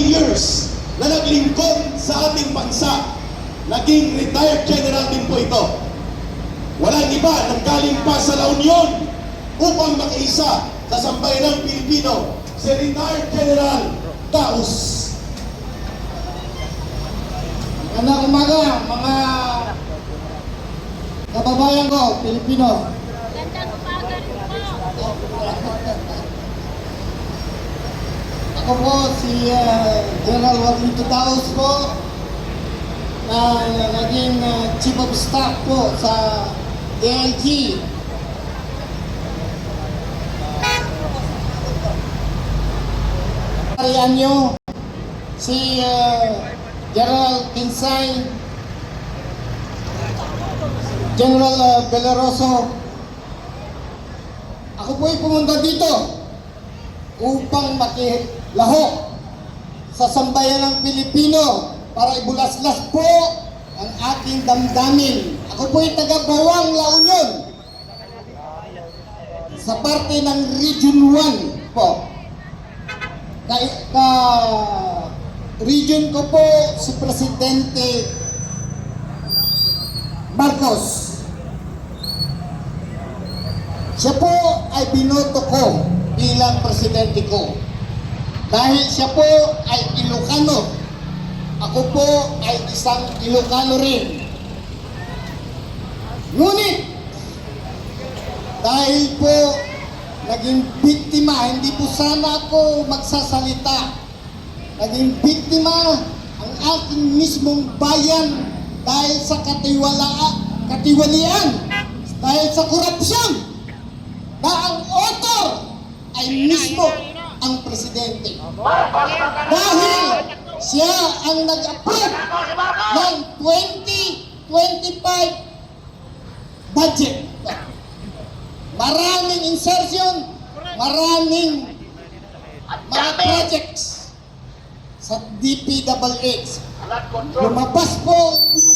years na naglingkod sa ating bansa. Naging retired general din po ito. Walang iba nang galing pa sa La Union upang makiisa sa sambayanang Pilipino, si retired General Taus. Magandang umaga, mga kababayan ko, Pilipino. Gandang umaga rin po. Ako po si uh, General Juanito Taos po na naging uh, Chief of Staff po sa DLG. Kariyan nyo si uh, General Kinsay, General uh. Ako po ay pumunta dito upang makilahok sa sambayan ng Pilipino para ibulaslas po ang ating damdamin. Ako po ay taga Bawang La Union sa parte ng Region 1 po. Ka, ka region ko po si Presidente Marcos. Siya po ay binoto ko bilang presidente ko. Dahil siya po ay Ilocano. Ako po ay isang Ilocano rin. Ngunit, dahil po naging biktima, hindi po sana ako magsasalita. Naging biktima ang aking mismong bayan dahil sa katiwala, katiwalian, dahil sa korupsyon na ang author ay mismo ang presidente. Dahil siya ang nag-approve ng 2025 budget. Maraming insertion, maraming mga projects sa DPWH. Lumabas po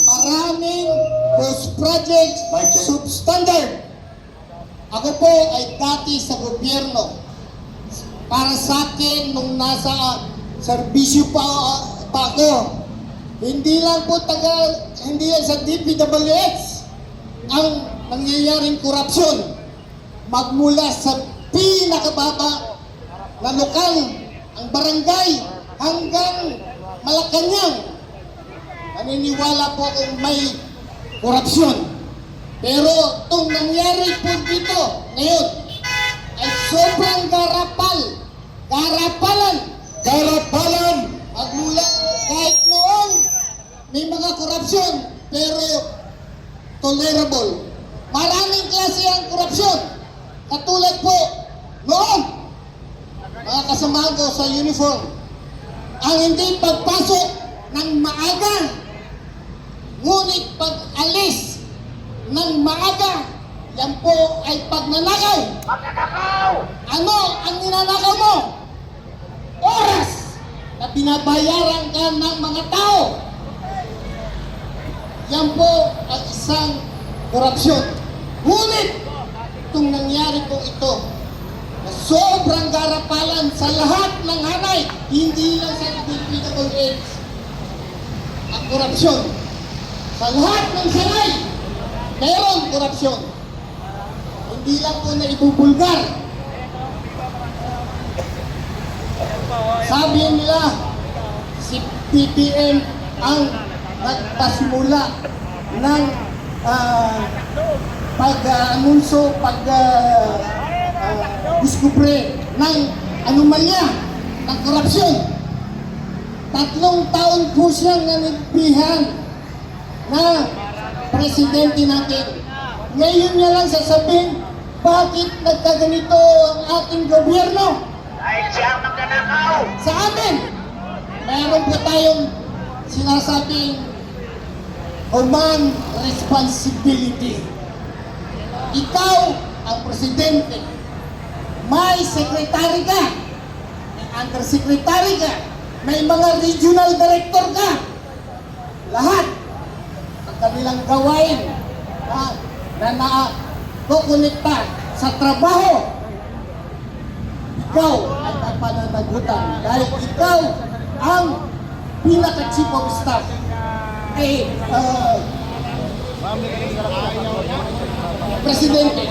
maraming those projects substandard. Ako po ay dati sa gobyerno. Para sa akin, nung nasa serbisyo pa, pa ako, hindi lang po taga, hindi lang sa DPWH ang nangyayaring korupsyon. Magmula sa pinakababa na lokal, ang barangay, hanggang Malacanang. Naniniwala po kung may korupsyon. Pero itong nangyari po dito ngayon ay sobrang garapal. Garapalan. Garapalan. Magmula kahit noon may mga korupsyon pero tolerable. Maraming klase ang korupsyon. Katulad po noon mga kasamahan ko sa uniform ang hindi pagpasok ng maaga ngunit pag alis ng maaga, yan po ay pagnanakaw. Ano ang ninanakaw mo? Na binabayaran ka ng mga tao. Yan po ang isang korupsyon. Ngunit, itong nangyari po ito, na sobrang garapalan sa lahat ng hanay, hindi lang sa DPWH, ang korupsyon. Sa lahat ng sanay, meron korupsyon. Hindi lang po na ibubulgar. Sabi nila, si PPM ang nagpasimula ng uh, pag-anunso, pag uh, uh, diskubre ng anomalya ng korupsyon. Tatlong taon po siyang nanigpihan na presidente natin. Ngayon niya lang sasabihin, bakit nagkaganito ang ating gobyerno? Dahil siya magnanakaw. Sa amin, meron po tayong sinasabing human responsibility. Ikaw ang presidente. May sekretary ka. May undersecretary ka. May mga regional director ka. Lahat ang kanilang gawain na, na nakakukonekta sa trabaho ikaw ay may pananagutan dahil ikaw ang pinaka-chief of staff ay ah, Presidente,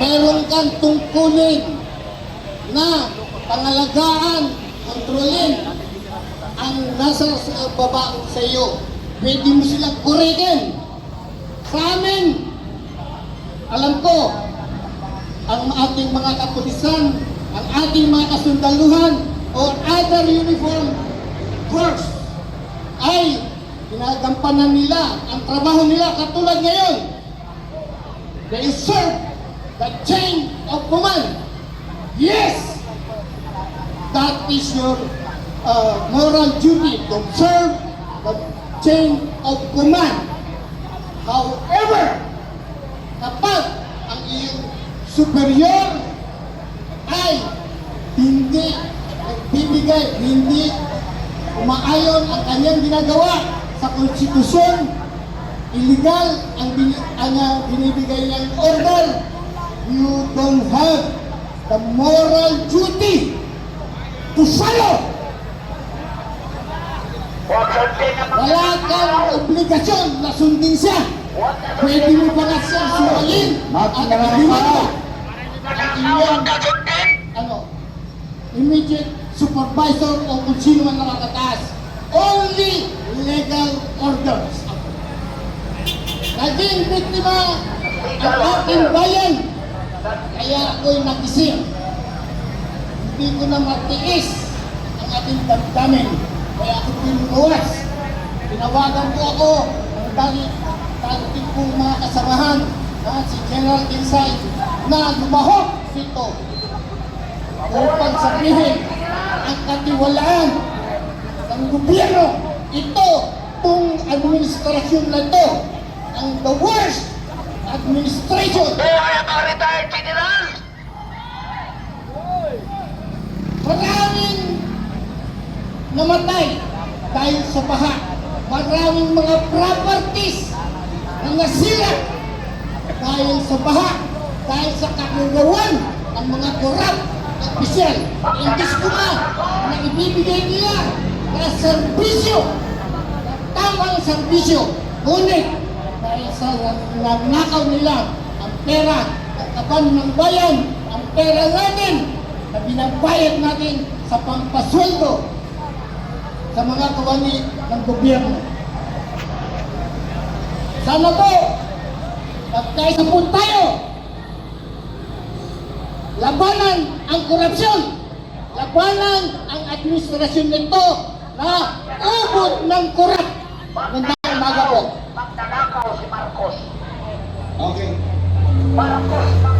meron kang tungkulin na pangalagaan, kontrolin ang nasa sa baba sa iyo. Pwede mo silang kurikin. Sa amin, alam ko, ang ating mga kapulisan, ang ating mga kasundaluhan, or other uniform corps ay ginagampanan nila ang trabaho nila katulad ngayon. They serve the chain of command. Yes! That is your uh, moral duty to serve the chain of command. However, kapag ang iyong superior ay hindi nagbibigay, hindi umaayon ang kanyang ginagawa sa konstitusyon, illegal ang, bin, ang uh, binibigay niyang order, you don't have the moral duty to follow. Wala kang obligasyon na sundin siya. Pwede mo pa nga siya suwayin at idiwanda. Ang iyong sundin. ano, immediate supervisor o kung sino man nakakataas. Only legal orders. Naging biktima ang ating bayan. Kaya ako'y nagising. Hindi ko na matiis ang ating damdamin. Kaya ako pinuwas. Tinawagan ko ako ng dali, dati kong mga kasamahan na si General Insay na lumahok dito upang sabihin ang katiwalaan ng gobyerno. Ito, itong administrasyon na ito, ang the worst administration. Buhay ang retired general. Maraming namatay dahil sa baha. Maraming mga properties na nasira dahil sa baha, dahil sa kagagawan ng mga korap na opisyal. Imbis ko na na ibibigay nila na serbisyo, tamang serbisyo. Ngunit dahil sa nanakaw nila ang pera, ang kaban ng bayan, ang pera natin na binabayad natin sa pampasweldo sa mga kawani ng gobyerno. Sana po, magkaisa po tayo. Labanan ang korupsyon. Labanan ang administrasyon nito na ubod ng korap. Magandang umaga po. Magtanakaw si Marcos. Okay. Marcos. Pag